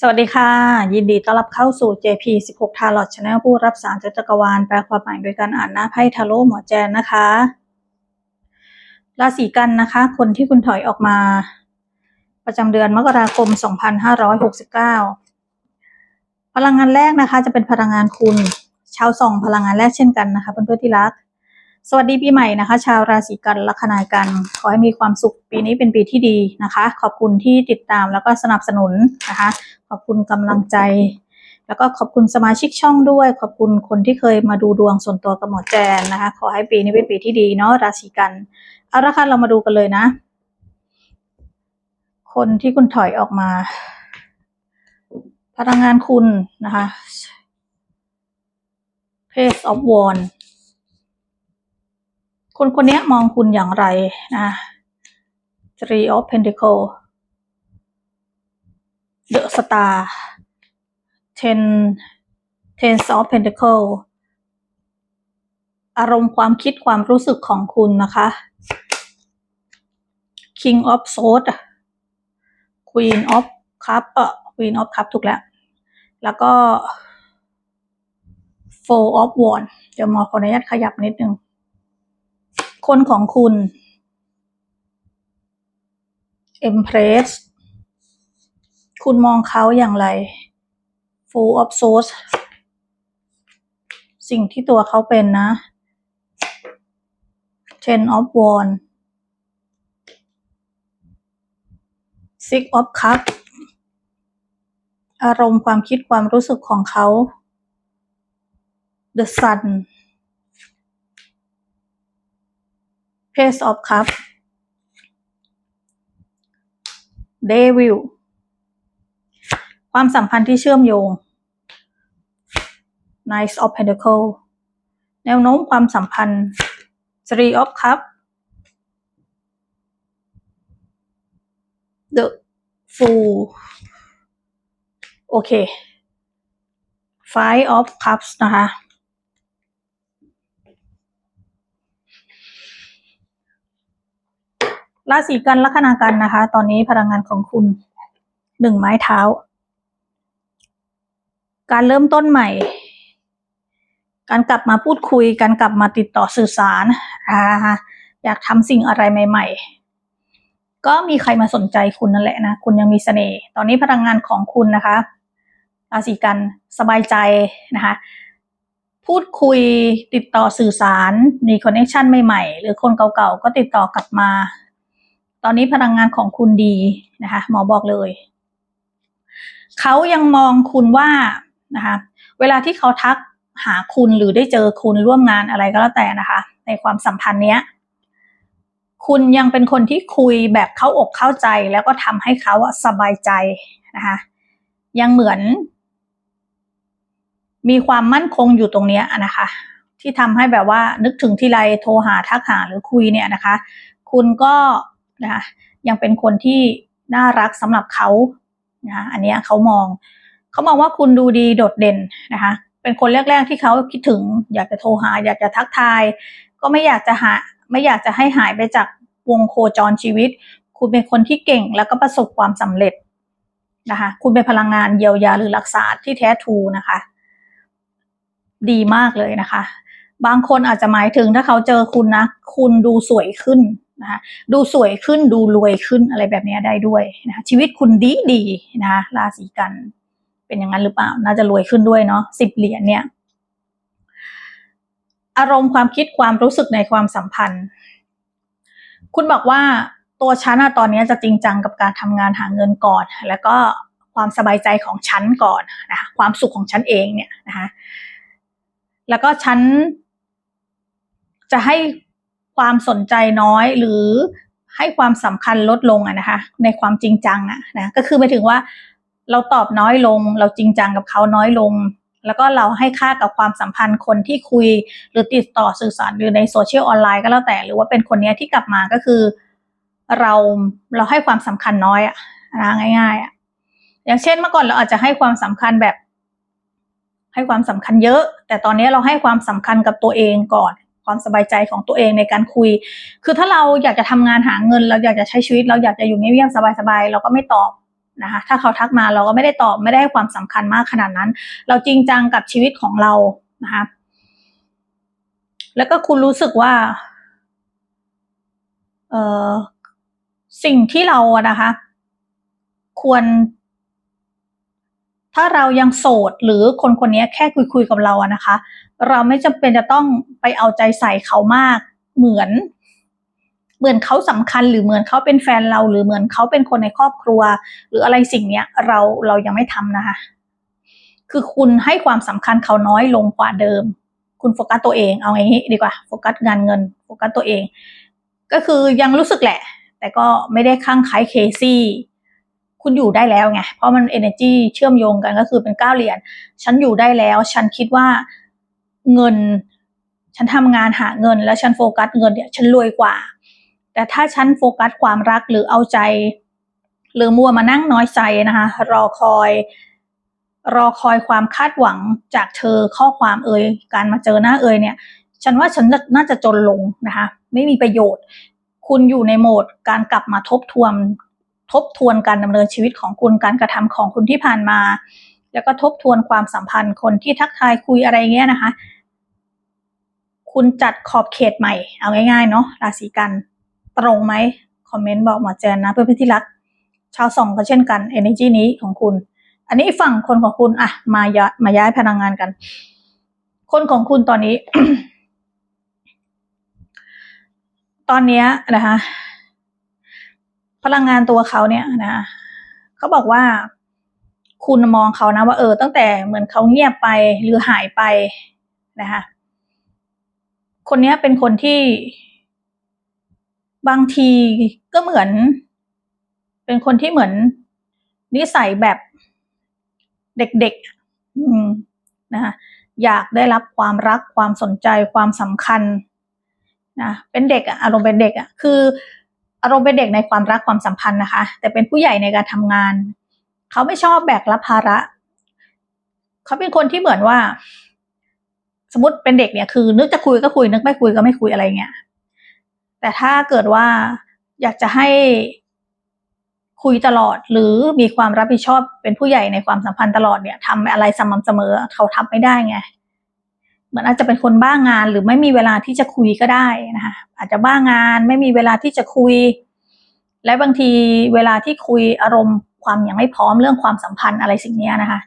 สวัสดีค่ะ ยินดีต้อนรับเข้าสู่ JP 16 Tarot Channel ผู้รับสารจักรวาล แปลความหมายโดยการอ่านหน้าไพ่ทาโร่หมอแจนนะคะ ราศีกันนะคะ คนที่คุณถอยออกมา ประจำเดือนมกราคม 2569 พลังงานแรกนะคะ จะเป็นพลังงานคุณ ชาวส่องพลังงานแรกเช่นกันนะคะเพื่อนๆที่รัก สวัสดีปีใหม่นะคะ ชาวราศีกันลัคนายกันขอให้มีความสุขปีนี้เป็นปีที่ดีนะคะ ขอบคุณที่ติดตามแล้วก็สนับสนุนนะคะ ขอบคุณกำลังใจ แล้วก็ขอบคุณสมาชิกช่องด้วย ขอบคุณคนที่เคยมาดูดวงส่วนตัวกับหมอแจนนะคะ ขอให้ปีนี้เป็นปีที่ดีเนาะราศีกันเอาละค่ะเรามาดูกันเลยนะ คนที่คุณถอยออกมา พลังงานคุณนะคะ Page of Wands คนคนนี้มองคุณอย่างไรนะ Three of Pentacles The Star Ten Ten of Pentacles อารมณ์ความคิดความรู้สึกของคุณนะคะ King of Swords Queen of Cup เอ่อ Queen of Cup ถูกแล้ว แล้วก็ Four of Wands เดี๋ยวหมอขออนุญาตขยับนิดนึง คนของคุณ Empress คุณมองเขาอย่างไร Full of Swords สิ่งที่ตัวเขาเป็นนะ Ten of Wands Six of Cups อารมณ์ความคิดความรู้สึกของเขา The Sun Page of Cups Devil ความสัมพันธ์ที่เชื่อมโยง Knight of Pentacle แนวโน้มความสัมพันธ์ Three of Cup The Fool โอเค Five of Cups นะคะ ราศีกันลัคนากันนะคะ ตอนนี้พลังงานของคุณหนึ่งไม้เท้า การเริ่มต้นใหม่ การกลับมาพูดคุย การกลับมาติดต่อสื่อสารนะคะอยากทำสิ่งอะไรใหม่ ๆ ก็มีใครมาสนใจคุณนั่นแหละนะ คุณยังมีเสน่ห์ ตอนนี้พลังงานของคุณนะคะราศีกันสบายใจนะคะ พูดคุยติดต่อสื่อสาร มีคอนเนคชันใหม่ๆ หรือคนเก่าๆ ก็ติดต่อกลับมา ตอนนี้พลังงานของคุณดีนะคะ หมอบอกเลย เขายังมองคุณว่านะคะ เวลาที่เขาทักหาคุณหรือได้เจอคุณร่วมงานอะไรก็แล้วแต่นะคะ ในความสัมพันธ์เนี้ย คุณยังเป็นคนที่คุยแบบเข้าอกเข้าใจแล้วก็ทำให้เขาสบายใจนะคะ ยังเหมือน มีความมั่นคงอยู่ตรงเนี้ยนะคะ ที่ทำให้แบบว่านึกถึงที่ไรโทรหาทักหาหรือคุยเนี่ยนะคะ คุณก็ นะคะยังเป็นคนที่น่ารักสำหรับเขานะอันนี้เขามอง เขามองว่าคุณดูดีโดดเด่นนะคะเป็นคนแรก ๆที่เขาคิดถึง อยากจะโทรหา อยากจะทักทาย ก็ไม่อยากจะหาไม่อยากจะให้หายไปจากวงโคจรชีวิต คุณเป็นคนที่เก่งแล้วก็ประสบความสำเร็จนะคะคุณเป็นพลังงานเยียวยาหรือรักษาที่แท้ทูนะคะ ดีมากเลยนะคะ บางคนอาจจะหมายถึงถ้าเขาเจอคุณนะ คุณดูสวยขึ้น นะคะดูสวยขึ้นดูรวยขึ้นอะไรแบบนี้ได้ด้วยนะคะชีวิตคุณดีดีนะคะราศีกันเป็นอย่างนั้นหรือเปล่า น่าจะรวยขึ้นด้วยเนาะสิบเหรียญเนี่ยอารมณ์ความคิดความรู้สึกในความสัมพันธ์ คุณบอกว่าตัวฉันอะตอนนี้จะจริงจังกับการทำงานหาเงินก่อน แล้วก็ความสบายใจของฉันก่อนนะคะความสุขของฉันเองเนี่ยนะคะแล้วก็ฉันจะให้ ความสนใจน้อยหรือให้ความสำคัญลดลงอะนะคะ ในความจริงจังอะนะก็คือหมายถึงว่าเราตอบน้อยลง เราจริงจังกับเขาน้อยลง แล้วก็เราให้ค่ากับความสัมพันธ์คนที่คุย หรือติดต่อสื่อสารหรือในโซเชียลออนไลน์ก็แล้วแต่ หรือว่าเป็นคนนี้ที่กลับมาก็คือ เราเราให้ความสำคัญน้อยอะนะง่ายๆอะอย่างเช่นเมื่อก่อนเราอาจจะให้ความสำคัญแบบ ให้ความสำคัญเยอะ แต่ตอนนี้เราให้ความสำคัญกับตัวเองก่อน ความสบายใจของตัวเองในการคุย คือถ้าเราอยากจะทำงานหาเงิน เราอยากจะใช้ชีวิต เราอยากจะอยู่เงียบๆสบายๆเราก็ไม่ตอบนะคะ ถ้าเขาทักมาเราก็ไม่ได้ตอบไม่ได้ให้ความสำคัญมากขนาดนั้น เราจริงจังกับชีวิตของเรานะคะ แล้วก็คุณรู้สึกว่า เออสิ่งที่เราอะนะคะ ควร ถ้าเรายังโสดหรือคนคนนี้แค่คุยคุยๆกับเราอะนะคะ เราไม่จำเป็นจะต้องไปเอาใจใส่เขามากเหมือน เหมือนเขาสำคัญหรือเหมือนเขาเป็นแฟนเรา หรือเหมือนเขาเป็นคนในครอบครัว หรืออะไรสิ่งเนี้ยเราเรายังไม่ทำนะคะ คือคุณให้ความสำคัญเขาน้อยลงกว่าเดิม คุณโฟกัสตัวเองเอาอย่างนี้ดีกว่าโฟกัสงานเงินโฟกัสตัวเอง ก็คือยังรู้สึกแหละ แต่ก็ไม่ได้ข้างคล้ายเคซี่ คุณอยู่ได้แล้วไง เพราะมัน energy เชื่อมโยงกันก็คือเป็นเก้าเหรียญ ฉันอยู่ได้แล้ว ฉันคิดว่าเงิน ฉันทำงานหาเงิน แล้วฉันโฟกัสเงินเนี่ย ฉันรวยกว่า แต่ถ้าฉันโฟกัสความรักหรือเอาใจ หรือมัวมานั่งน้อยใจนะคะ รอคอย รอคอยความคาดหวังจากเธอข้อความเอ่ยการมาเจอหน้าเอ่ยเนี่ย ฉันว่าฉันน่าจะจนลงนะคะ ไม่มีประโยชน์ คุณอยู่ในโหมดการกลับมาทบทวน ทบทวนการดำเนินชีวิตของคุณการกระทำของคุณที่ผ่านมา แล้วก็ทบทวนความสัมพันธ์คนที่ทักทายคุยอะไรเงี้ยนะคะ คุณจัดขอบเขตใหม่ เอาง่ายๆเนาะราศีกันตรงไหมคอมเมนต์บอกหมอแจนนะเพื่อนๆที่รัก ชาวสองก็เช่นกัน energy นี้ของคุณ อันนี้ฝั่งคนของคุณอะมาย้ายมาย้ายพลังงานกัน คนของคุณตอนนี้ ตอนนี้นะคะ พลังงานตัวเขาเนี่ยนะเขาบอกว่าคุณมองเขานะว่าเออ ตั้งแต่เหมือนเขาเงียบไปหรือหายไปนะคะคนนี้เป็นคนที่บางทีก็เหมือน เป็นคนที่เหมือนนิสัยแบบเด็กๆนะคะอยากได้รับความรักความสนใจความสำคัญนะเป็นเด็กอะอารมณ์เป็นเด็กอะคือ อารมณ์เป็นเด็กในความรักความสัมพันธ์นะคะ แต่เป็นผู้ใหญ่ในการทำงาน เขาไม่ชอบแบกรับภาระ เขาเป็นคนที่เหมือนว่า สมมติเป็นเด็กเนี่ยคือ นึกจะคุยก็คุยนึกไม่คุยก็ไม่คุยอะไรเงี้ยแต่ถ้าเกิดว่าอยากจะให้คุยตลอดหรือมีความรับผิดชอบเป็นผู้ใหญ่ในความสัมพันธ์ตลอดเนี่ยทำอะไรสม่ำเสมอเขาทำไม่ได้ไง เหมือนอาจจะเป็นคนบ้างงาน หรือไม่มีเวลาที่จะคุยก็ได้นะคะอาจจะบ้างงานไม่มีเวลาที่จะคุย และบางทีเวลาที่คุยอารมณ์ความยังไม่พร้อมเรื่องความสัมพันธ์อะไรสิ่งนี้นะคะ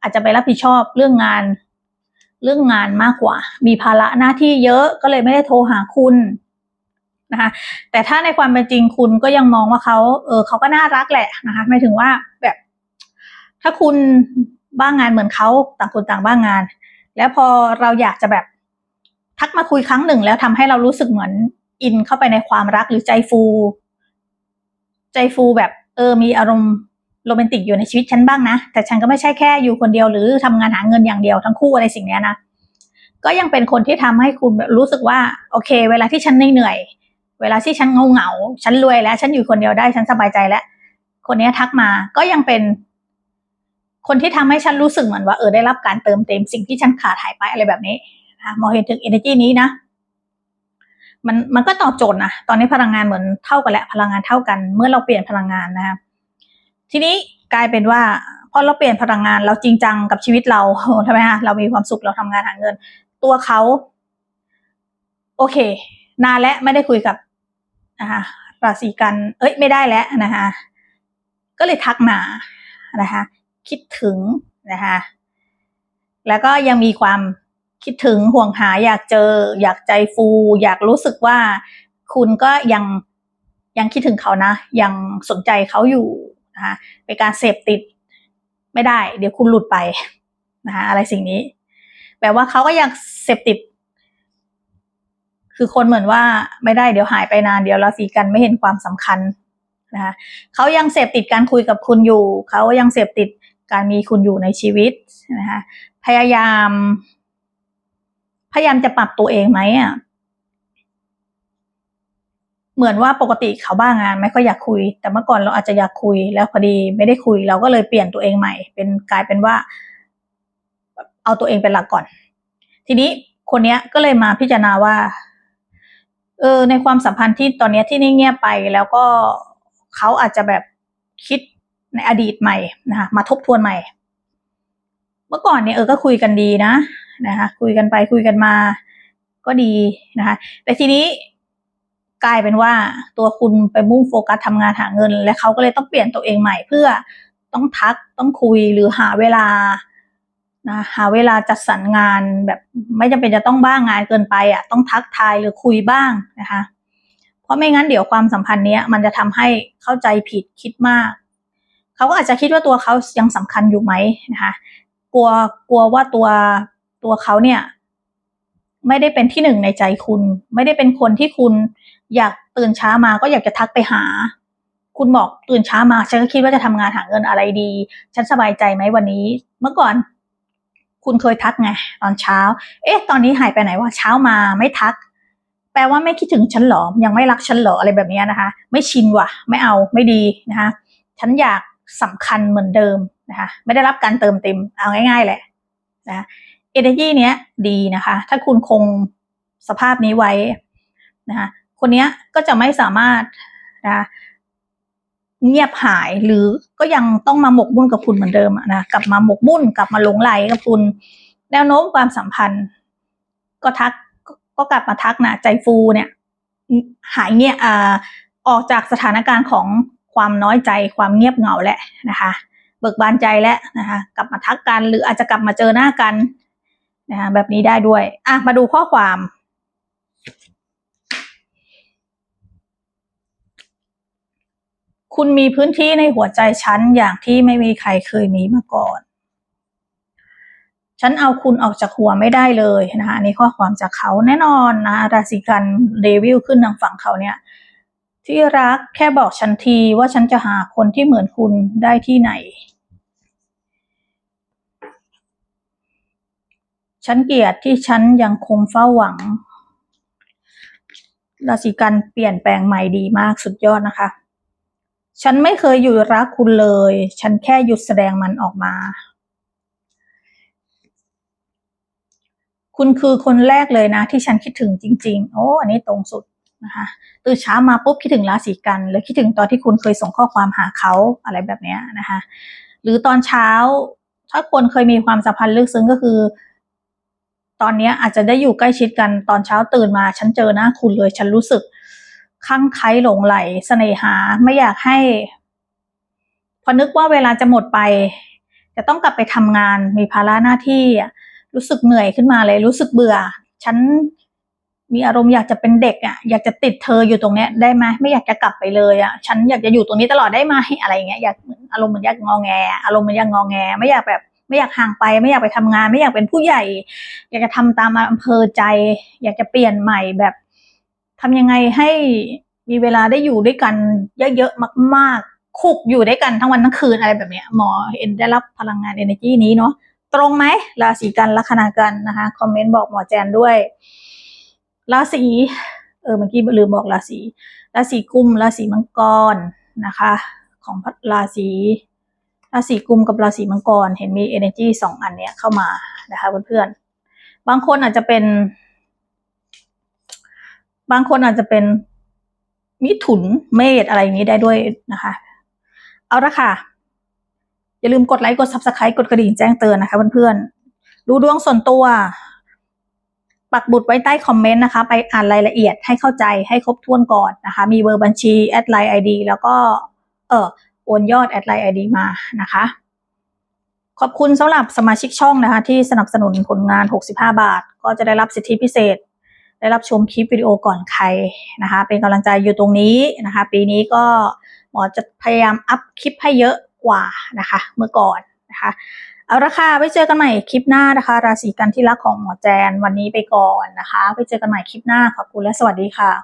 อาจจะไปรับผิดชอบเรื่องงาน เรื่องงานมากกว่า มีภาระหน้าที่เยอะก็เลยไม่ได้โทรหาคุณนะคะ แต่ถ้าในความเป็นจริงคุณก็ยังมองว่าเขาเออเขาก็น่ารักแหละนะคะหมายถึงว่าแบบ ถ้าคุณบ้างงานเหมือนเขาต่างคนต่างบ้างงาน แล้วพอเราอยากจะแบบทักมาคุยครั้งหนึ่ง แล้วทำให้เรารู้สึกเหมือนอินเข้าไปในความรักหรือใจฟู ใจฟูแบบเออมีอารมณ์โรแมนติกอยู่ในชีวิตฉันบ้างนะ แต่ฉันก็ไม่ใช่แค่อยู่คนเดียวหรือทำงานหาเงินอย่างเดียวทั้งคู่อะไรสิ่งนี้นะ ก็ยังเป็นคนที่ทำให้คุณรู้สึกว่า โอเค เวลาที่ฉันเหนื่อย เวลาที่ฉันเงาเหงา ฉันรวยแล้ว ฉันอยู่คนเดียวได้ฉันสบายใจแล้ว คนนี้ทักมาก็ยังเป็น คนที่ทำให้ฉันรู้สึกเหมือนว่าเออได้รับการเติมเต็มสิ่งที่ฉันขาดหายไปอะไรแบบนี้นะมองเห็นถึง energy นี้นะ มันมันก็ตอบโจทย์นะตอนนี้พลังงานเหมือนเท่ากันแหละพลังงานเท่ากัน เมื่อเราเปลี่ยนพลังงานนะคะทีนี้กลายเป็นว่าพอเราเปลี่ยนพลังงานเราจริงจังกับชีวิตเราใช่ไหมคะเรามีความสุขเราทำงานหาเงิน ตัวเขา โอเค นานและไม่ได้คุยกับนะคะราศีกัน เอ้ยไม่ได้แล้วนะคะก็เลยทักมานะคะ คิดถึงนะคะแล้วก็ยังมีความคิดถึงห่วงหาอยากเจอ อยากใจฟู อยากรู้สึกว่าคุณก็ยังยังคิดถึงเขานะ ยังสนใจเขาอยู่นะคะเป็นการเสพติดไม่ได้ เดี๋ยวคุณหลุดไปนะคะอะไรสิ่งนี้แปลว่าเขาก็ยังเสพติด คือคนเหมือนว่าไม่ได้เดี๋ยวหายไปนาน เดี๋ยวเราศีกันไม่เห็นความสำคัญ นะคะเขายังเสพติดการคุยกับคุณอยู่ เขายังเสพติดการมีคุณอยู่ในชีวิตนะคะพยายาม พยายามจะปรับตัวเองไหมอะเหมือนว่าปกติเขาบ้างงานไม่ค่อยอยากคุย แต่เมื่อก่อนเราอาจจะอยากคุย แล้วพอดีไม่ได้คุย เราก็เลยเปลี่ยนตัวเองใหม่ เป็นกลายเป็นว่า เอาตัวเองเป็นหลักก่อน ทีนี้คนเนี้ยก็เลยมาพิจารณาว่า เออ ในความสัมพันธ์ที่ตอนเนี้ยที่นิ่เงียบไปแล้วก็ เขาอาจจะแบบคิดในอดีตใหม่นะคะมาทบทวนใหม่ เมื่อก่อนเนี่ยเออก็คุยกันดีนะนะคะคุยกันไปคุยกันมาก็ดีนะคะแต่ทีนี้กลายเป็นว่าตัวคุณไปมุ่งโฟกัสทำงานหาเงิน และเขาก็เลยต้องเปลี่ยนตัวเองใหม่เพื่อต้องทักต้องคุยหรือหาเวลานะหาเวลาจัดสรรงานแบบไม่จำเป็นจะต้องบ้างงานเกินไปอะต้องทักทายหรือคุยบ้างนะคะ ราะไม่งั้นเดี๋ยวความสัมพันธ์เนี้ยมันจะทำให้เข้าใจผิดคิดมากเขาก็อาจจะคิดว่าตัวเขายังสำคัญอยู่ไหมนะคะกลัวกลัวว่าตัวตัวเขาเนี่ย ไม่ได้เป็นที่หนึ่งในใจคุณ ไม่ได้เป็นคนที่คุณอยากตื่นเช้ามาก็อยากจะทักไปหา คุณบอกตื่นเช้ามาฉันก็คิดว่าจะทำงานหาเงินอะไรดี ฉันสบายใจไหมวันนี้ เมื่อก่อน คุณเคยทักไงตอนเช้า เอ๊ะ ตอนนี้หายไปไหนว่าเช้ามาไม่ทัก แปลว่าไม่คิดถึงฉันหรอ ยังไม่รักฉันหรออะไรแบบนี้นะคะ ไม่ชินว่ะ ไม่เอาไม่ดีนะคะ ฉันอยากสำคัญเหมือนเดิมนะคะ ไม่ได้รับการเติมเต็ม เอาง่ายๆแหละนะเอเนจีเนี้ยดีนะคะ ถ้าคุณคงสภาพนี้ไว้นะคะคนเนี้ยก็จะไม่สามารถนะเงียบหายหรือก็ยังต้องมาหมกมุ่นกับคุณเหมือนเดิมนะกลับมาหมกมุ่นกลับมาหลงไหลกับคุณ แนวโน้มความสัมพันธ์ ก็ทัก ก็กลับมาทักนะใจฟูเนี่ย หายเงียบอ่าออกจากสถานการณ์ของความน้อยใจความเงียบเหงาแหละนะคะ เบิกบานใจแล้วนะคะกลับมาทักกันหรืออาจจะกลับมาเจอหน้ากันนะคะแบบนี้ได้ด้วยอะมาดูข้อความคุณมีพื้นที่ในหัวใจฉันอย่างที่ไม่มีใครเคยมีมาก่อน ฉันเอาคุณออกจากหัวไม่ได้เลยนะคะอันนี้ข้อความจากเขาแน่นอนนะราศีกันเดวิลขึ้นทางฝั่งเขาเนี่ยที่รักแค่บอกฉันทีว่าฉันจะหาคนที่เหมือนคุณได้ที่ไหน ฉันเกลียดที่ฉันยังคงเฝ้าหวัง ราศีกันเปลี่ยนแปลงใหม่ดีมากสุดยอดนะคะ ฉันไม่เคยหยุดรักคุณเลย ฉันแค่หยุดแสดงมันออกมา คุณคือคนแรกเลยนะ ที่ฉันคิดถึงจริง ๆ โอ้อันนี้ตรงสุดนะคะตื่นเช้ามาปุ๊บคิดถึงราศีกันหรือคิดถึงตอนที่คุณเคยส่งข้อความหาเขาอะไรแบบนี้นะคะหรือตอนเช้า ถ้าคนเคยมีความสัมพันธ์ลึกซึ้งก็คือ ตอนนี้อาจจะได้อยู่ใกล้ชิดกันตอนเช้าตื่นมา ฉันเจอหน้าคุณเลย ฉันรู้สึกข้างไคล้หลงไหลเสน่หาไม่อยากให้ พอนึกว่าเวลาจะหมดไป จะต้องกลับไปทำงานมีภาระหน้าที่อะ รู้สึกเหนื่อยขึ้นมาเลย รู้สึกเบื่อ ฉันมีอารมณ์อยากจะเป็นเด็กอะ อยากจะติดเธออยู่ตรงเนี้ยได้ไหมไม่อยากจะกลับไปเลยอะ ฉันอยากจะอยู่ตรงนี้ตลอดได้ไหมอะไรอย่างเงี้ย อยากอารมณ์เหมือนอยากงอแง อารมณ์เหมือนอยากงอแง ไม่อยากแบบไม่อยากห่างไป ไม่อยากไปทำงาน ไม่อยากเป็นผู้ใหญ่ อยากจะทำตามอำเภอใจ อยากจะเปลี่ยนใหม่แบบทำยังไงให้มีเวลาได้อยู่ด้วยกันเยอะๆมาก ๆคุกอยู่ด้วยกันทั้งวันทั้งคืนอะไรแบบเนี้ยหมอเอ็นได้รับพลังงาน energy นี้เนาะ ตรงไหมราศีกันลัคนากันนะคะคอมเมนต์บอกหมอแจนด้วย ราศีเออเมื่อกี้ลืมบอกราศีราศีกุมราศีมังกรนะคะ ของราศีราศีกุมกับราศีมังกร เห็นมี energy สองอันเนี้ยเข้ามานะคะเพื่อนๆบางคนอาจจะเป็น บางคนอาจจะเป็นมิถุนเมษอะไรอย่างนี้ได้ด้วยนะคะ เอาละค่ะ อย่าลืมกดไลค์กด subscribe กดกระดิ่งแจ้งเตือนนะคะเพื่อนๆดูดวงส่วนตัว ปักบุตรไว้ใต้คอมเมนต์นะคะ ไปอ่านรายละเอียดให้เข้าใจให้ครบถ้วนก่อนนะคะ มีเบอร์บัญชีแอดไลน์ไอดีแล้วก็เออโอนยอดแอดไลน์ไอดีมานะคะ ขอบคุณสำหรับสมาชิกช่องนะคะ ที่สนับสนุนผลงาน 65 บาท ก็จะได้รับสิทธิพิเศษ ได้รับชมคลิปวิดีโอก่อนใครนะคะ เป็นกำลังใจอยู่ตรงนี้นะคะ ปีนี้ก็หมอจะพยายามอัพคลิปให้เยอะ กว่านะคะ เมื่อก่อนนะคะ เอาละค่ะไว้เจอกันใหม่คลิปหน้านะคะ ราศีกันที่รักของหมอแจนวันนี้ไปก่อนนะคะ ไปเจอกันใหม่คลิปหน้าขอบคุณและสวัสดีค่ะ